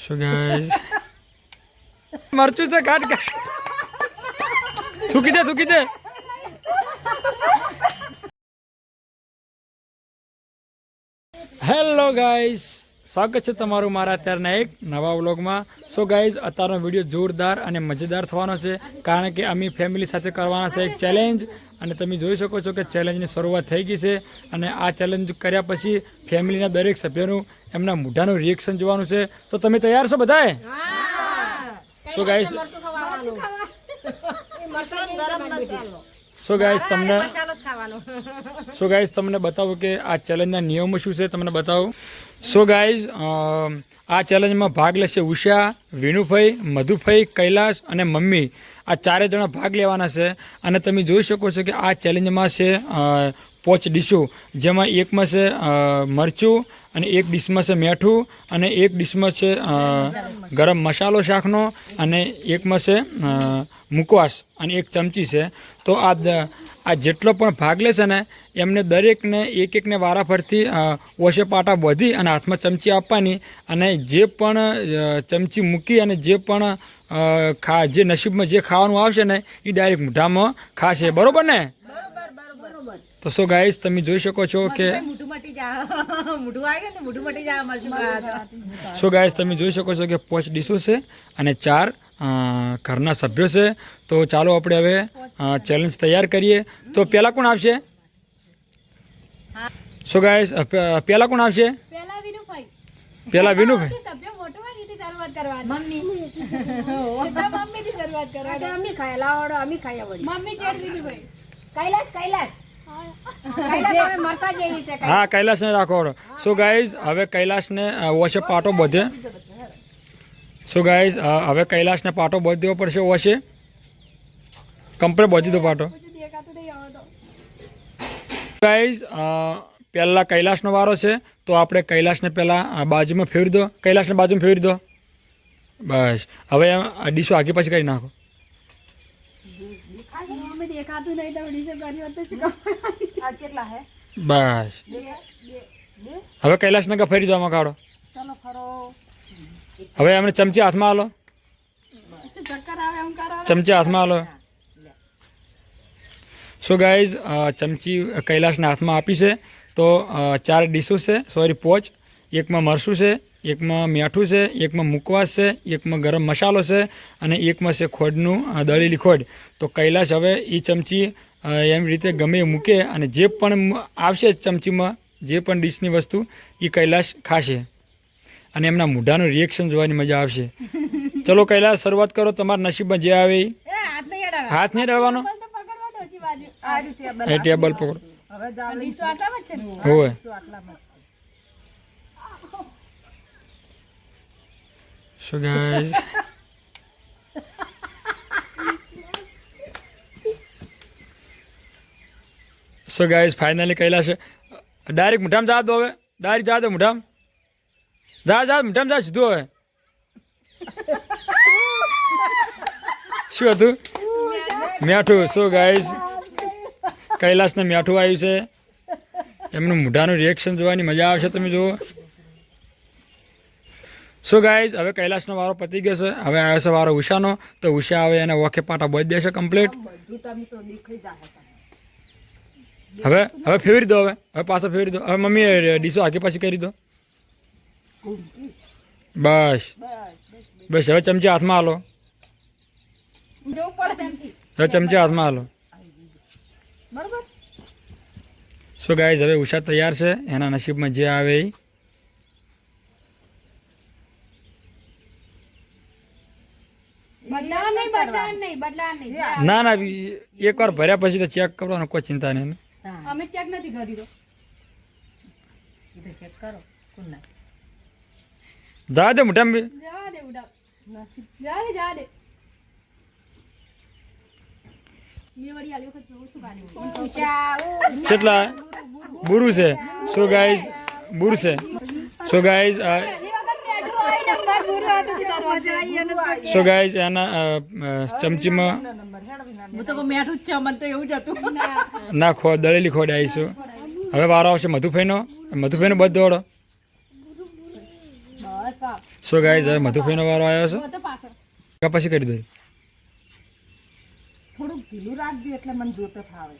So guys મરચું છે કાટ કાટ થૂકી દે થૂકી દે હેલો ગાઈસ સ્વાગત છે તમારું મારા અત્યારના એક નવા વ્લોગમાં. સો ગાઈઝ અત્યારનો વીડિયો જોરદાર અને મજેદાર થવાનો છે કારણ કે અમે ફેમિલી સાથે કરવાના છે એક ચેલેન્જ અને તમે જોઈ શકો છો કે ચેલેન્જની શરૂઆત થઈ ગઈ છે અને આ ચેલેન્જ કર્યા પછી ફેમિલીના દરેક સભ્યોનું એમના મોઢાનું રિએક્શન જોવાનું છે. તો તમે તૈયાર છો બધાએ? સો ગાઈઝ સો ગાઈઝ તમને સો ગાઈઝ તમને બતાવું કે આ ચેલેન્જના નિયમો શું છે? તમને બતાવું. સો ગાઈઝ આ ચેલેન્જમાં ભાગ લેશે ઉષા, વિનુભાઈ, મધુભાઈ કૈલાશ અને મમ્મી. આ ચારે જણા ભાગ લેવાના છે. અને તમે જોઈ શકો છો કે આ ચેલેન્જમાં છે પોચ ડીશો, જેમાં એકમાં છે મરચું અને એક ડીશમાં છે મેઠું અને એક ડીશમાં છે ગરમ મસાલો શાકનો અને એકમાં છે મુકવાસ અને એક ચમચી છે. તો આ આ જેટલો પણ ભાગ લેશે ને, એમને દરેકને એક એકને વારાફરતી ઓછે પાટા બોધી અને હાથમાં ચમચી આપવાની અને જે પણ ચમચી મૂકી અને જે પણ ખા, જે નસીબમાં જે ખાવાનું આવશે ને એ ડાયરેક્ટ મોઢામાં ખાશે. બરાબર ને? તો સો ગાઈસ તમે જોઈ શકો છો કે સો ગાઈસ તમે જોઈ શકો છો કે પોચ ડીશો છે અને ચાર ઘરના સભ્યો છે. તો ચાલો આપણે હવે ચેલેન્જ તૈયાર કરીએ. તો પહેલાં કોણ આવશે? સો ગાઈસ પહેલાં કોણ આવશે? પેલા વિનુભાઈ. પહેલાં વિનુભાઈ? કૈલાસ કૈલાસ. હા, કૈલાસને રાખો સો ગાઈઝ હવે કૈલાસને વોશે પાટો બધે. સો ગાઈઝ હવે કૈલાસને પાટો બધી દેવો પડશે વોશે. કમ્પ્લેટ બધી દો પાટો. ગાઈઝ પહેલાં કૈલાસનો વારો છે, તો આપણે કૈલાસને પહેલાં બાજુમાં ફેરવી દો. કૈલાસને બાજુમાં ફેરવી દો. બસ. હવે ડીશો આગી પાછી કરી નાખો. દેખાતું નહીં તમે ડીશે કરી હોત તો શું આ કેટલા હે? બસ. હવે કૈલાશનગર ફરી ફેરી દો આમાં કાઢો ચાલો ફરો. હવે એમને ચમચી હાથમાં આલો. ચમચી હાથમાં આલો. સો ગાઈઝ ચમચી કૈલાસના હાથમાં આપી છે. તો અ, ચાર ડીશો છે. સોરી પોચ. એકમાં મરસું છે. એકમાં મીઠું છે એકમાં મુકવાસ છે એકમાં ગરમ મસાલો છે અને એકમાં છે ખોડનું દળેલી ખોડ. તો કૈલાશ હવે એ ચમચી એમ રીતે ગમે એ મૂકે અને જે પણ આવશે ચમચીમાં જે પણ ડીશની વસ્તુ એ કૈલાશ ખાશે. અને એમના મોઢાનું રિએક્શન જોવાની મજા આવશે. ચલો કૈલાસ શરૂઆત કરો. તમારા નસીબમાં જે આવે હાથ નહીં અડાડો હાથ નહીં ડળવાનો બસ તો પકડવા દો હજી બાજુ. આ રહ્યું ટેબલ એ ટેબલ પકડો. હવે શું આટલામાં સો ગાઈઝ ફાઇનલી કહેલા છે. ડાયરેક્ટ મુઠામ જા દો હવે. ડાયરેક્ટ જા દો મુઠામ. જા જા મુઠામ જા સીધું હવે. શું હતું? મીઠું. સો ગાઈઝ કૈલાસને મીઠું આવ્યું છે. એમનું મોઢાનું રિએક્શન જોવાની મજા આવશે, તમે જુઓ. સો ગાઈઝ હવે કૈલાસનો વારો પતી ગયો છે. હવે આવ્યો છે વારો ઉષાનો. તો ઉષા હવે એને વોકે પાટા બોજ દેશે કમ્પ્લીટ હવે હવે ફેરવી દો હવે. હવે પાછો ફેરવી દો. હવે મમ્મી ડીશો આગી પાછી કરી દો. બસ. બસ હવે ચમચી હાથમાં હાલો હવે ચમચી હાથમાં હાલો સો ગાઈઝ હવે ઉષા તૈયાર છે. એના નસીબમાં જે આવે એ બદલાવા નહીં બદલાવા નહીં બદલાવા નહીં ના ના એકવાર ભર્યા પછી તો ચેક કરવાનો કોઈ ચિંતા નહીં અમે ચેક નથી કરી દો તો ચેક કરો કુના જા દે મોઢામાં જા દે જવા દે દે. કેટલા? બુરુ છે. સો ગાઈઝ બુરુ છે. સો ગાઈઝ પહેલી વખત બેઠું હોય નંબર પૂરો હતો તો તારો સો ગાઈઝ અ, ચમચીમાં હું તો મેઠું જ છે મને તો એવું જ હતું. ના ખો દળેલી ખોડ આવીશું હવે વારો આવશે મધુભાઈનો મધુભાઈનો બધ દોડો. બસ સો ગાઈઝ હવે મધુભાઈનો વારો આવ્યો છે. જો તો પાછળ કા પછી કરી દો થોડુંક ઢીલું રાખજો એટલે મને જોતો ફાવે.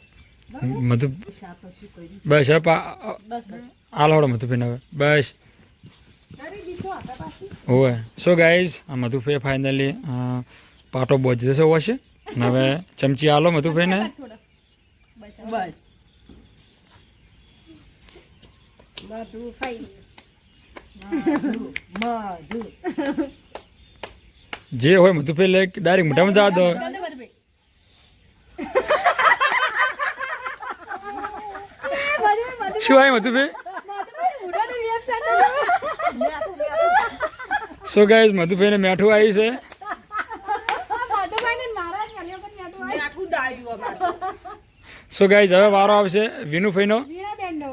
મધુ બસ હવે હાલ મધુભાઈને હવે. બસ. હોવે સો ગાઈઝ આ મધુભાઈ ફાઇનલી પાટો બોજી જશે હશે અને હવે ચમચી આલો મધુભાઈને. ને બસ. જે હોય મધુભાઈ લે ડાયરેક્ટ મોઢામાં જવા દો. શું આવ્યું મધુભાઈ મધુભાઈ મોઢાનું reaction તો જુઓ. સો ગાઈઝ મધુભાઈને મેઠું આવ્યું છે. સો ગાઈઝ હવે વારો આવશે. વિનુભાઈનો. વીણાબેનનો.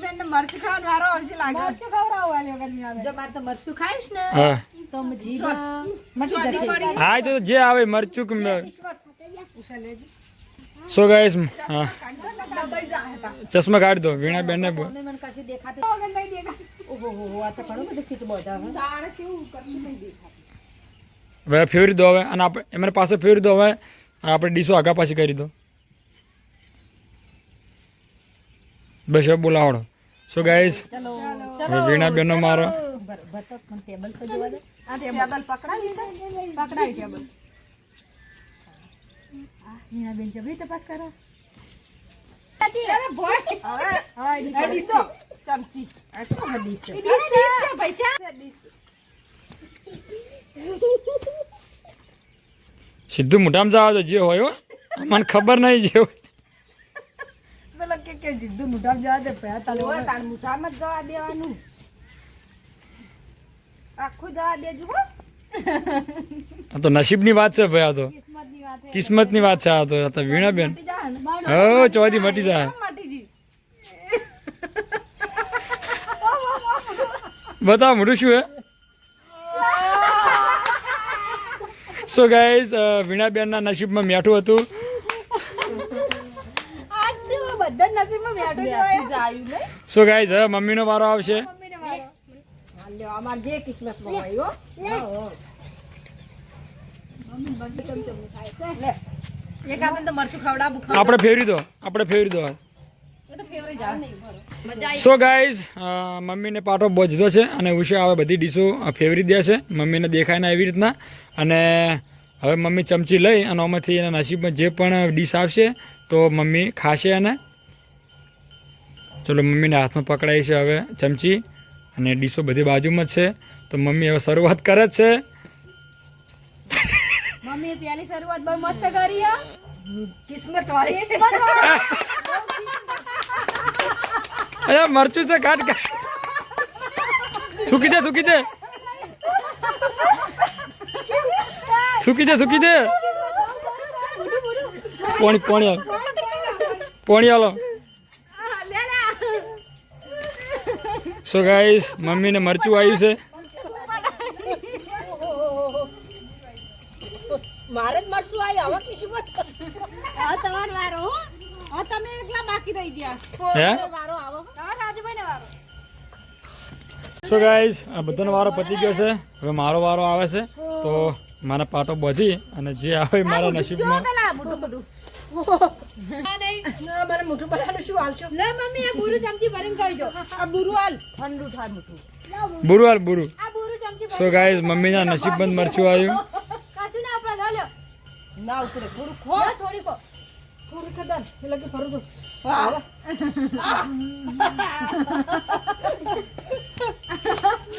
બેન મરચ ખાવાનો વારો આવશે લાગે. મરચું ખવડાવો આ વખત વીણાબેન. જો મારે તો મરચું ખાઈશ ને. હા. તો જે આવે મરચું સો ગાઈઝ હા. ચશ્મા કાઢી દો. વીણા બેનને બ- આ તો ઘણું બધું ફીટ બધા તાણે કેવું કશું નહીં દેખાતું હવે ફેવરી દો હવે અને આપણે એમને પાસે ફેવરી દો હવે આપણે ડીશો આગા પાછી કરી દો બસ હવે બોલાવડો સો ગાઈસ ચલો હવે વીણા બેનો મારો ટેબલ તો જોવા દે આ ટેબલ. ટેબલ પકડાવી પકડાવી ટેબલ. વીણાબેન જબરી તપાસ કરો હતી. ભોય હવે હા, ડીશ. ચમચી. આ શું છે? સીધું મોઢામાં જવા દો જે હોય મને ખબર નહીં જે હોય. પેલા કે કે જીદ્દુ મુઠામ જવા દે પે તાલે ઓય તાર મુઠામ જ જવા દેવાનું. આખું જવા દેજો હો. આ તો નસીબની વાત છે ભાઈ આ તો. કિસ્મતની વાત છે. કિસ્મતની વાત છે આ તો વીણા બેન. હો ચોથી મટી જાય બતાવો મોઢું શું હે સો ગાઈઝ વીણાબેનના નસીબમાં મેઠું હતું. સો ગાઈઝ હવે મમ્મીનો વારો આવશે. આપણે ફેરવી દો આપણે ફેરવી દો. સો ગાઈઝ મમ્મીને પાટો બહુ જીધો છે અને ઉષા હવે બધી ડીશો ફેવરી દે છે. મમ્મીને દેખાય ને એવી રીતના. અને હવે મમ્મી ચમચી લઈ અને આમાંથી એના નસીબમાં જે પણ ડીશ આવશે તો મમ્મી ખાશે અને ચલો મમ્મીને હાથમાં પકડાઈ છે હવે ચમચી અને ડીશો બધી બાજુમાં જ છે. તો મમ્મી હવે શરૂઆત કરે જ છે. મમ્મી પહેલી શરૂઆત બહુ મસ્ત કરી કિસ્મત વાળી. કિસ્મત વાળો. અરે મરચું છે કાટ કાઢ. થૂકી દે સુકી દે. સુકી દે સુકી દે. પોણી પોણી હાલો પોણી હાલો સો ગાઈસ મમ્મીને મરચું આવ્યું છે. મારે જ મરશું આવી હવે કિસ્મત હા તમારો વારો હો તમે એકલા બાકી રહી ગયા. હે? વારો આવો. હા, રાજુભાઈને વારો. સો ગાઈસ આ બધાનો વારો પતી ગયો છે. હવે મારો વારો આવે છે. તો મારા પાટો બધી અને જે આવે મારા નસીબમાં. પેલા મોટું બધું. હા, નહીં. ના મારે મોટું બનાવવાનું શું હાલશો લે મમ્મી આ બુરું ચમચી ભરીને ખાઈ જો આ બુરુ હાલ. ઠંડુ થાય મોટું બુરુ હાલ બુરુ. આ બુરું ચમચી સો ગાઈસ મમ્મીના નસીબમાં જ મરચું આવ્યું. ના. ના ઉતરે થોડું ખો. થોડી ખો. થોડું ખદાન એટલે કે ફરું તો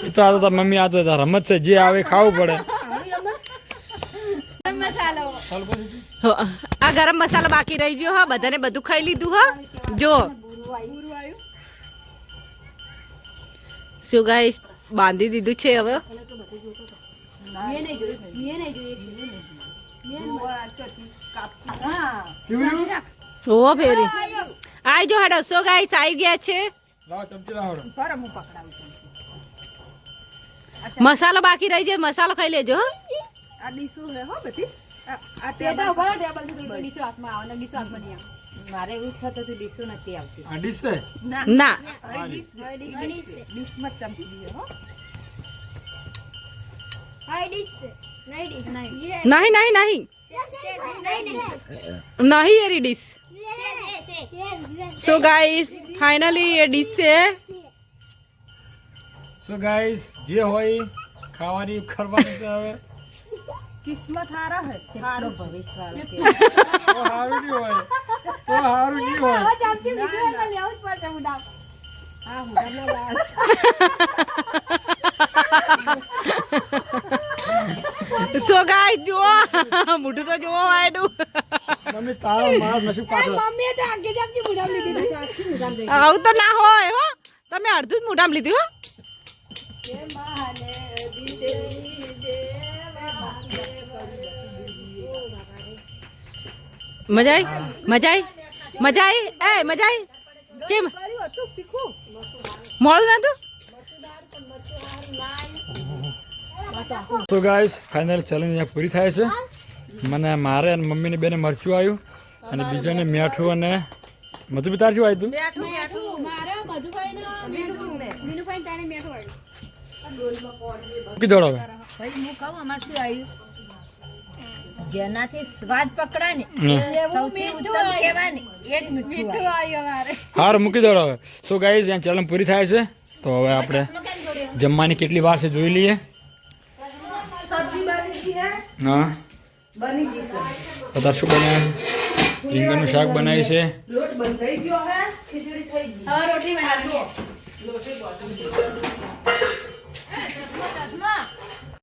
એ તો આ તો મમ્મી આ તો રમત છે જે આવે ખાવું પડે. આ ગરમ મસાલો બાકી રહી ગયો હા બધાને બધું ખાઈ લીધું હા. જો. શું ગાઈસ બાંધી દીધું છે હવે? મેં નહીં જોયું મેં નહીં જોયું. ઓ ફેરી. આઈ જો હેડો. સો ગાઈસ આવી ગયા છે. મસાલો બાકી રહી જાય મસાલો ખાઈ લેજો હા. આ ડીશું હે હો બધી. આ- આ પેટા ટેબલથી કોઈ હાથમાં આવે ને ડીશો હાથમાં નહીં આવે. મારે એવું થતું હતું ડીશું નથી આવતી. આ ડીશ છે? ના. ડીશમાં ચમકી દીધો હો. નહીં નહીં. નહીં નહીં નહીં. એરી ડીશ સો ગાઈસ ફાઇનલી એ ડીશ છે સો ગાઈઝ જે હોય ખાવાની કરવાની છે હવે કિસ્મત હારા હે હારું ભવિષ્ય તો સારું નહીં હોય તો સારું નહીં હોય હવે જામથી બીજું હોય તો લેવું જ પડશે હું ડાઉન સો ગાઈસ જુઓ. મોઢું તો જુઓ વાયડું. મમ્મી તારો માણસ નસીબ કાઢો. મમ્મી તો આગે જાગતી મુઢામ લીધી આવું તો ના હોય હો. તમે અડધું જ મોઢામાં લીધું હો. મજા આવી મજા આવી મજા આવી એ મજા આવી કેમ? ના તું નતું? તો ગાઈસ ફાઇનલ ચેલેન્જ અહીંયા પૂરી થાય છે. મને મારે અને મમ્મીને બેને મરચું આવ્યું અને બીજાને મીઠું અને મધુ તાર શું આવ્યું તું? દોડો હવે. ભાઈ હું કહું અમારે શું આવ્યું જેનાથી સ્વાદ પકડાય ને સૌથી ઉત્તમ કહેવાય એ જ મીઠું મીઠું આવ્યું અમારે. હાર મૂકી દોડો હવે. સો ગાઈઝ અહીંયા ચેલેન્જ પૂરી થાય છે. તો હવે આપણે જમવાની કેટલી વાર છે જોઈ લઈએ. હે. હા બની ગઈ છે. અત્યારે શું બનાવ્યું રીંગણનું શાક બનાવ્યું છે. લોટ બંધાઈ ગયો હે ખીચડી થઈ ગઈ. હવે રોટલી બનાવી. લોટે